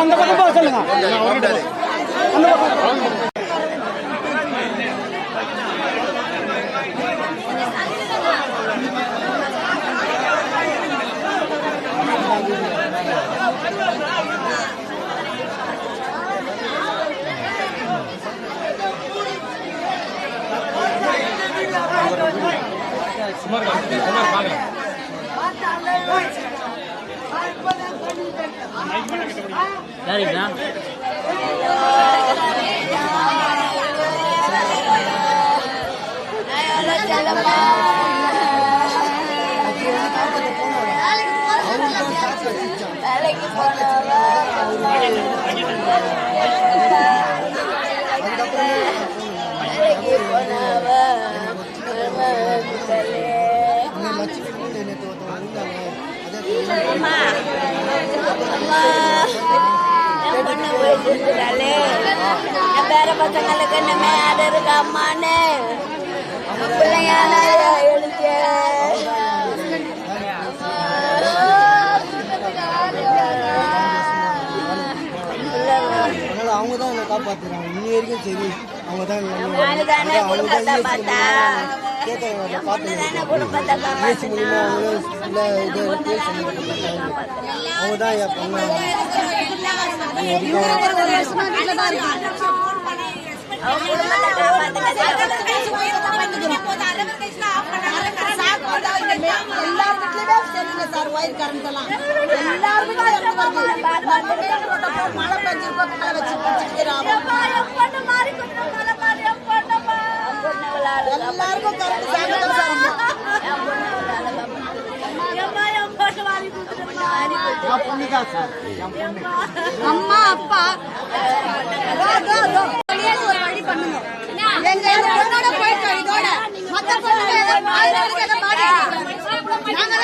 அந்த பக்கம் அந்த பக்கம் போக சொல்லுங்க. அந்த பக்கம் சுமார் சுமார் பார்க்கலாம் யாருக்கா வேலைக்கு போனவா வேலைக்கு போனவா அம்மா அம்மா என் பொண்ணு போயிட்டுறாளே என் பேர பசங்களுக்கு என்ன யாரு இருக்கா அம்மான்னு? பிள்ளையான அதனால அவங்க தான் என்னை காப்பாத்துறாங்க. இன்னி வரைக்கும் சரி. அவங்க தான் தானே பார்த்தா கேட்க பார்த்து பேசி மூலியமா அவங்களும் இல்லை இது பேசி அவங்க தான் என் பொண்ணு அவங்க வீட்லயுமே சரிங்க சார் ஒயர் கரண்ட் எல்லாம் எல்லார் மழை பெஞ்சிருக்கோம் மேல வச்சு எல்லாருக்கும் கரண்ட் சாயங்காலம் பொண்ணு பொண்ணு அம்மா அப்பா. ஒரு வழி பண்ணுங்க. எங்க பொண்ணோட இதோட. மத்த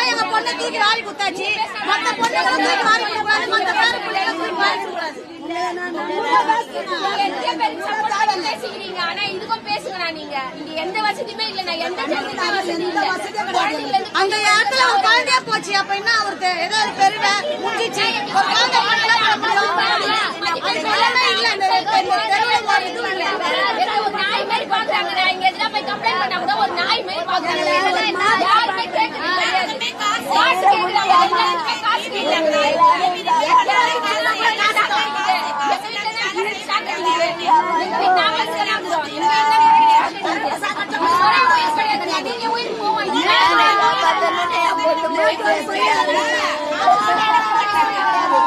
எங்க பொண்ணை தூக்கி வாரி குத்தாச்சு மத்த தூக்கி வாரி கொடுக்கூடாது மத்த பேர பிள்ளைகளை தூக்கி வாரி கொடுக்கூடாது ஆனா இதுக்கும் பேசுங்கண்ணா நீங்க இங்க எந்த வசதியுமே இல்ல நான் எந்த வசதியும் அந்த இடத்துல ஒரு குழந்தையா போச்சு அப்ப என்ன அவருக்கு ஏதாவது பெருட முடிஞ்சிச்சு ஒரு குழந்தை இல்ல ஒரு நாய் மாதிரி பாக்குறாங்க இங்க எதுனா போய் கம்ப்ளைண்ட் பண்ணா கூட ஒரு நாய் மாதிரி பாக்குறாங்க யாருமே கேட்கறாங்க காசு கேட்கறாங்க எல்லாருமே காசு கேட்கறாங்க. எங்க வீட்டுல தான் அடிக்கடி சாக்கு அடிக்குது. எங்க வீட்டு நாம இருக்கிறோம். எங்க வீட்டுல ஒரே உயிர் கிடையாது. நீங்க உயிர் போவோம் அம்மா போயிட்டு வாங்க சார் வீட்டுக்காருக்கு உடம்பு முடியாம வரும் அவர் வேலைக்கு போக மாட்டாரு எதுவும்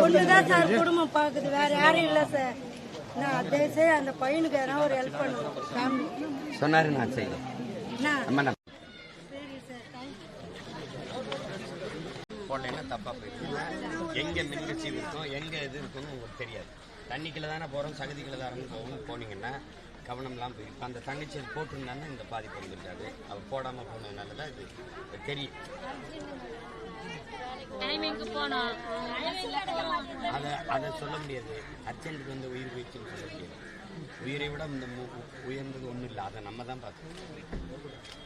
ஒண்ணுதான் சார் குடும்பம் பாக்குது. வேற யாரும் இல்ல சார். நான் தயவுசெய்து அந்த பையனுக்கு எதனா ஒரு ஹெல்ப் பண்ணணும். ஃபேமிலி சொன்னாரு நான் செய்தேன் அம்மா நான் போட்டேன்னா தப்பா போயிடுச்சு எங்க மின்கட்சி இருக்கும் எங்க இது இருக்குன்னு உங்களுக்கு தெரியாது. தண்ணிக்குள்ள தானே போறோம் சகதிக்குள்ள தானே போகும் போனீங்கன்னா கவனம்லாம் போய் இப்போ அந்த தங்கச்சியில் போட்டிருந்தானே இந்த பாதிப்பு வந்திருக்காது அவ போடாம போனதுனால தான் இது தெரியும். அதை அதை சொல்ல முடியாது. அர்ஜென்ட்டுக்கு வந்து உயிர் போயிடுச்சுன்னு சொல்ல முடியாது. உயிரை விட இந்த உயர்ந்தது ஒன்றும் இல்லை. அதை நம்ம தான் பார்த்தோம்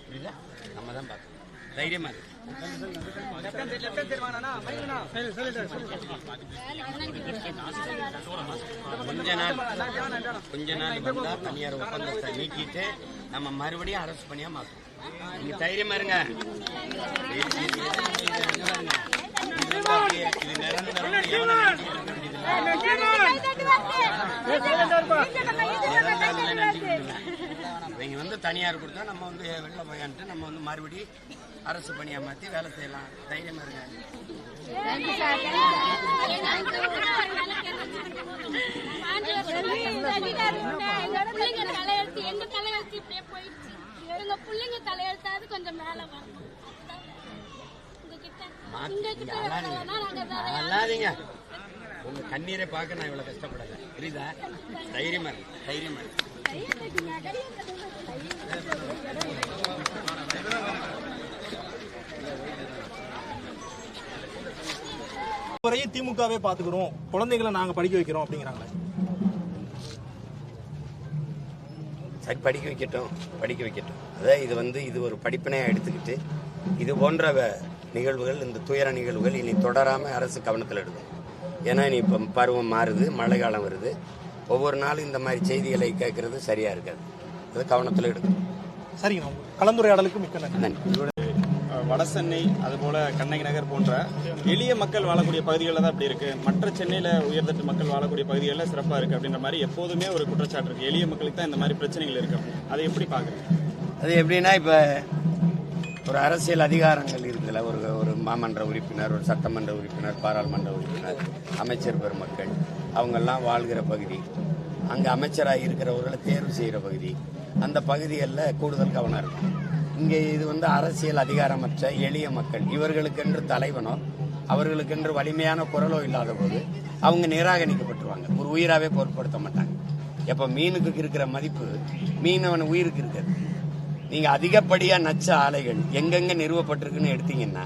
புரியுதா? நம்ம தான் பார்த்தோம் தைரியமா கொஞ்ச நாள் கொஞ்ச நாள் வந்தா தனியார் ஒப்பந்தத்தை நீக்கிட்டு நம்ம மறுபடியும் அரசு பணியா மாற்றோம் நீங்க தைரியமா இருங்க. இது நிரந்தரம் இவங்க வந்து தனியார் கொடுத்தா நம்ம வந்து வெளில போயான்ட்டு நம்ம வந்து மறுபடி அரசு பணியா மாத்தி வேலை செய்யலாம். தைரியமா இருங்க. எங்க பிள்ளைங்க தலையெழுத்து எங்க தலையெழுத்து இப்படியே போயிடுச்சு எங்க பிள்ளைங்க தலையெழுத்தாவது கொஞ்சம் மேல வரணும் உங்ககிட்ட உங்ககிட்ட அல்லாதீங்க. உங்க கண்ணீரை பார்க்க நான் இவ்வளவு கஷ்டப்படல. புரியுதா? தைரியமா இருக்கு தைரியமா இருக்கு வரையும் திமுகவே பாத்துக்கிறோம் குழந்தைகளை நாங்க படிக்க வைக்கிறோம் அப்படிங்கிறாங்க சரி படிக்க வைக்கட்டும் படிக்க வைக்கட்டும். அதான் இது வந்து இது ஒரு படிப்பினையாக எடுத்துக்கிட்டு இது போன்ற நிகழ்வுகள் இந்த துயர நிகழ்வுகள் இனி தொடராம அரசு கவனத்தில் எடுக்கும். ஏன்னா இனி இப்போ பருவம் மாறுது மழை காலம் வருது. ஒவ்வொரு நாளும் இந்த மாதிரி செய்திகளை கேட்கறது சரியா இருக்காது. அது கவனத்தில் எடுக்கும் சரிங்க கலந்துரையாடலுக்கு மிக்க நன்றி. வடசென்னை அதுபோல கண்ணகி நகர் போன்ற எளிய மக்கள் வாழக்கூடிய பகுதிகளில் தான் அப்படி இருக்கு. மற்ற சென்னையில் உயர்தட்டு மக்கள் வாழக்கூடிய பகுதிகளில் சிறப்பாக இருக்கு அப்படின்ற மாதிரி எப்போதுமே ஒரு குற்றச்சாட்டு இருக்கு. எளிய மக்களுக்கு தான் இந்த மாதிரி பிரச்சனைகள் இருக்கு. அதை எப்படி பார்க்குறீங்க அது எப்படின்னா இப்போ ஒரு அரசியல் அதிகாரங்கள் இருக்குல்ல. ஒரு ஒரு மாமன்ற உறுப்பினர் ஒரு சட்டமன்ற உறுப்பினர் பாராளுமன்ற உறுப்பினர் அமைச்சர் பெருமக்கள் அவங்கெல்லாம் வாழ்கிற பகுதி. அங்கே அமைச்சராக இருக்கிறவர்களை தேர்வு செய்கிற பகுதி. அந்த பகுதிகளில் கூடுதல் கவனம் இருக்கும். இங்கே இது வந்து அரசியல் அதிகாரமற்ற எளிய மக்கள். இவர்களுக்கென்று தலைவனோ அவர்களுக்கென்று வலிமையான குரலோ இல்லாத போது அவங்க நிராகரிக்கப்பட்டுருவாங்க. ஒரு உயிராகவே பொருட்படுத்த மாட்டாங்க. எப்போ மீனுக்கு இருக்கிற மதிப்பு மீனவன் உயிருக்கு இருக்கிறது. நீங்கள் அதிகப்படியாக நச்ச ஆலைகள் எங்கெங்கே நிறுவப்பட்டிருக்குன்னு எடுத்தீங்கன்னா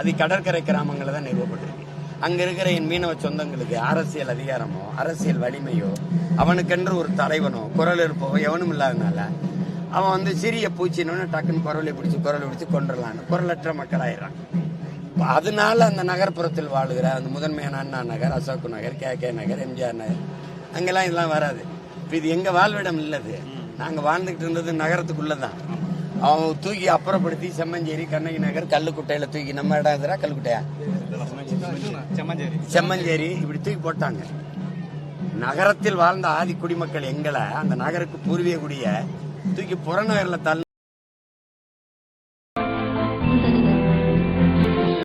அது கடற்கரை கிராமங்களில் தான் நிறுவப்பட்டிருக்கு. அங்கே இருக்கிற என் மீனவ சொந்தங்களுக்கு அரசியல் அதிகாரமோ அரசியல் வலிமையோ அவனுக்கென்று ஒரு தலைவனோ குரல் இருப்போ எவனும் இல்லாதனால அவன் வந்து சிறிய பூச்சின்னு டக்குன்னு குரலை பிடிச்சி குரலை பிடிச்சி கொண்டுடலான்னு குரலற்ற மக்கள் ஆயிடுறான் அதனால அந்த நகர்ப்புறத்தில் வாழுகிற அந்த முதன்மையான அண்ணா நகர் அசோக் நகர் கே கே நகர் எம்ஜிஆர் நகர் அங்கெல்லாம் இதெல்லாம் வராது. இப்போ இது எங்கள் வாழ்விடம் இல்லது. நாங்கள் வாழ்ந்துகிட்டு இருந்தது நகரத்துக்குள்ளே தான் அவன் தூக்கி அப்புறப்படுத்தி செம்மஞ்சேரி கண்ணகி நகர் கல்லுக்குட்டையில் தூக்கி நம்ம இடம் எதிரா? கல்லுக்குட்டையா? செம்மஞ்சேரி. இப்படி தூக்கி போட்டாங்க. நகரத்தில் வாழ்ந்த ஆதி குடிமக்கள் எங்களை அந்த நகருக்கு பூர்வீக குடிய தூக்கி புறநகரில் தள்ளு